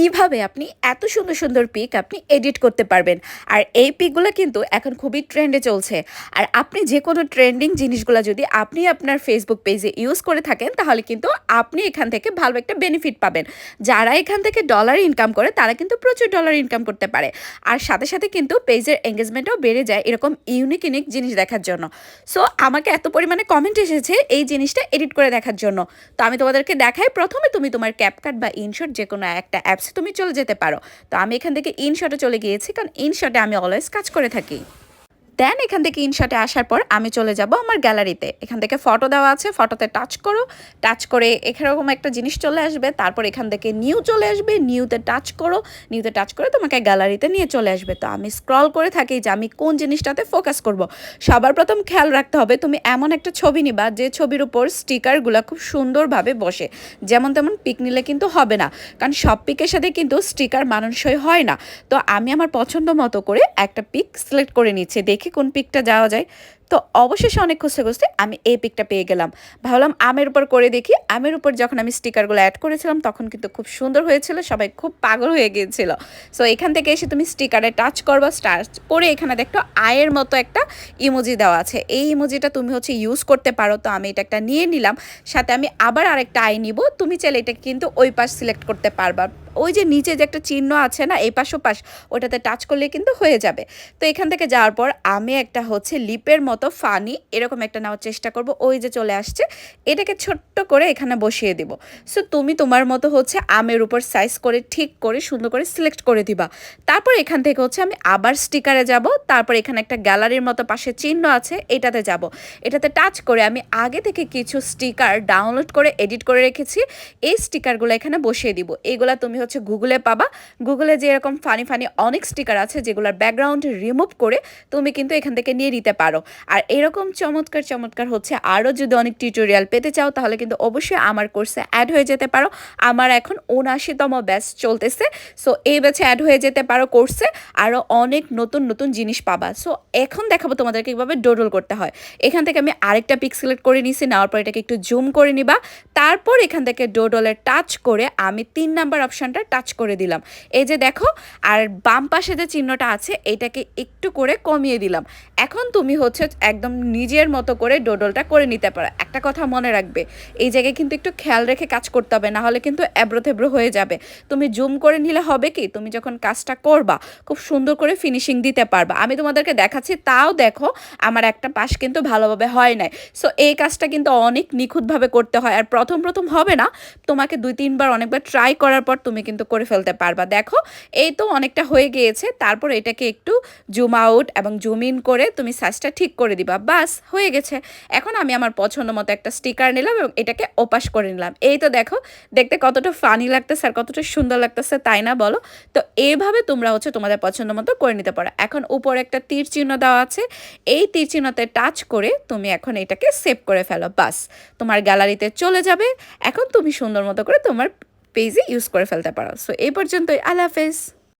কীভাবে আপনি এত সুন্দর সুন্দর পিক আপনি এডিট করতে পারবেন? আর এই পিকগুলো কিন্তু এখন খুবই ট্রেন্ডে চলছে। আর আপনি যে কোনো ট্রেন্ডিং জিনিসগুলো যদি আপনি আপনার ফেসবুক পেজে ইউজ করে থাকেন, তাহলে কিন্তু আপনি এখান থেকে ভালো একটা বেনিফিট পাবেন। যারা এখান থেকে ডলার ইনকাম করে, তারা কিন্তু প্রচুর ডলার ইনকাম করতে পারে। আর সাথে সাথে কিন্তু পেজের এঙ্গেজমেন্টও বেড়ে যায় এরকম ইউনিক ইউনিক জিনিস দেখার জন্য। সো আমাকে এত পরিমাণে কমেন্ট এসেছে এই জিনিসটা এডিট করে দেখার জন্য। তো আমি তোমাদেরকে দেখাই। প্রথমে তুমি তোমার ক্যাপকাট বা ইনশট যে কোনো একটা অ্যাপসে তুমি চলে যেতে পারো। তো আমি এখান থেকে ইনশটে চলে গিয়েছি, কারণ ইনশটে আমি অলওয়েজ কাজ করে থাকি। দেন এখান থেকে ইনশটে আসার পর আমি চলে যাব আমার গ্যালারিতে। এখান থেকে ফটো দেওয়া আছে ফটোতে টাচ করো। টাচ করে এরকম একটা জিনিস চলে আসবে, তারপর এখান থেকে নিউ চলে আসবে নিউতে টাচ করো। নিউতে টাচ করে তোমাকে গ্যালারিতে নিয়ে চলে আসবে। তো আমি স্ক্রল করে থাকি যে আমি কোন জিনিসটাতে ফোকাস করব। সবার প্রথম খেয়াল রাখতে হবে, তুমি এমন একটা ছবি নিবা যে ছবির উপর স্টিকারগুলো খুব সুন্দরভাবে বসে। যেমন তেমন পিক নিলে কিন্তু হবে না, কারণ সব পিকের সাথে কিন্তু স্টিকার মানুষই হয় না। তো আমি আমার পছন্দ মতো করে একটা পিক সিলেক্ট করে নিচ্ছি। দেখি কোন পিকটা যাওয়া যায়। তো অবশেষে অনেক খুঁজতে খুঁজতে আমি এই পিকটা পেয়ে গেলাম। ভাবলাম আমের উপর করে দেখি। আমের উপর যখন আমি স্টিকারগুলো অ্যাড করেছিলাম, তখন কিন্তু খুব সুন্দর হয়েছিল, সবাই খুব পাগল হয়ে গিয়েছিল। সো এখান থেকে এসে তুমি স্টিকারে টাচ করবা টাচ করে এখানে দেখো আয়ের মতো একটা ইমোজি দেওয়া আছে। এই ইমোজিটা তুমি হচ্ছে ইউজ করতে পারো। তো আমি এটা একটা নিয়ে নিলাম, সাথে আমি আবার আরেকটা আয় নিব। তুমি চাইলে এটা কিন্তু ওই পাশ সিলেক্ট করতে পারবা। ওই যে নিচে যে একটা চিহ্ন আছে না, এই পাশ ও পাশ, ওটাতে টাচ করলে কিন্তু হয়ে যাবে। তো এখান থেকে যাওয়ার পর আমি একটা হচ্ছে লিপের মতো ফানি এরকম একটা নেওয়ার চেষ্টা করব। ওই যে চলে আসছে, এটাকে ছোট্ট করে এখানে বসিয়ে দিব। সো তুমি তোমার মতো হচ্ছে আমের উপর সাইজ করে, ঠিক করে, সুন্দর করে সিলেক্ট করে দিবা। তারপর এখান থেকে হচ্ছে আমি আবার স্টিকারে যাব। তারপর এখানে একটা গ্যালারির মতো পাশে চিহ্ন আছে, এটাতে যাব। এটাতে টাচ করে আমি আগে থেকে কিছু স্টিকার ডাউনলোড করে এডিট করে রেখেছি। এই স্টিকারগুলো এখানে বসিয়ে দিব। এইগুলা তুমি হচ্ছে গুগলে পাবা। গুগলে যে এরকম ফানি ফানি অনেক স্টিকার আছে, যেগুলোর ব্যাকগ্রাউন্ড রিমুভ করে তুমি কিন্তু এখান থেকে নিয়ে নিতে পারো। আর এরকম চমৎকার চমৎকার হচ্ছে আরও যদি অনেক টিউটোরিয়াল পেতে চাও, তাহলে কিন্তু অবশ্যই আমার কোর্সে অ্যাড হয়ে যেতে পারো। আমার এখন উনআশিতম ব্যাচ চলতেছে সো এই ব্যাচে অ্যাড হয়ে যেতে পারো কোর্সে আরও অনেক নতুন নতুন জিনিস পাবা। সো এখন দেখাবো তোমাদেরকে কীভাবে ডোডল করতে হয়। এখান থেকে আমি আরেকটা পিক সিলেক্ট করে নিছি, নেওয়ার পর এটাকে একটু জুম করে নিবা। তারপর এখান থেকে ডোডলের টাচ করে আমি তিন নাম্বার অপশানটা টাচ করে দিলাম। এই যে দেখো, আর বাম পাশে যে চিহ্নটা আছে, এটাকে একটু করে কমিয়ে দিলাম। এখন তুমি হচ্ছে একদম নিজের মতো করে ডোডলটা করে নিতে পারো। একটা কথা মনে রাখবে। এই জায়গায় কিন্তু একটু খেয়াল রেখে কাজ করতে হবে না হলে কিন্তু এবড়ো হয়ে যাবে। তুমি জুম করে নিলে হবে কি? তুমি যখন কাজটা করবা, খুব সুন্দর করে ফিনিশিং দিতে পারবা। আমি তোমাদেরকে দেখাচ্ছি, তাও দেখো, আমার একটা পাশ কিন্তু ভালোভাবে হয় নাই। সো এই কাজটা কিন্তু অনেক নিখুঁতভাবে করতে হয়। আর প্রথম প্রথম হবে না, তোমাকে দুই, তিনবার, অনেকবার ট্রাই করার পর তুমি কিন্তু করে ফেলতে পারবা। দেখো, এই তো অনেকটা হয়ে গিয়েছে, তারপর এটাকে একটু জুম আউট এবং জুম ইন করে তুমি সাইজটা ঠিক করে দিবা। বাস, হয়ে গেছে। এখন আমি আমার পছন্দ মতো একটা স্টিকার নিলাম এবং এটাকে ওপাশ করে নিলাম। এই তো দেখো, দেখতে কতটা ফানি লাগতেছে আর কতটা সুন্দর লাগতেছে, তাই না বলো? তো এইভাবে তোমরা হচ্ছে তোমাদের পছন্দ মতো করে নিতে পারো। এখন উপরে একটা তীর চিহ্ন দেওয়া আছে। এই তীর চিহ্নতে টাচ করে তুমি এখন এটাকে সেভ করে ফেলো, বাস। তোমার গ্যালারিতে চলে যাবে। এখন তুমি সুন্দর মতো করে তোমার পেজে ইউজ করে ফেলতে পারো। সো এই পর্যন্তই। আল্লাহ হাফেজ।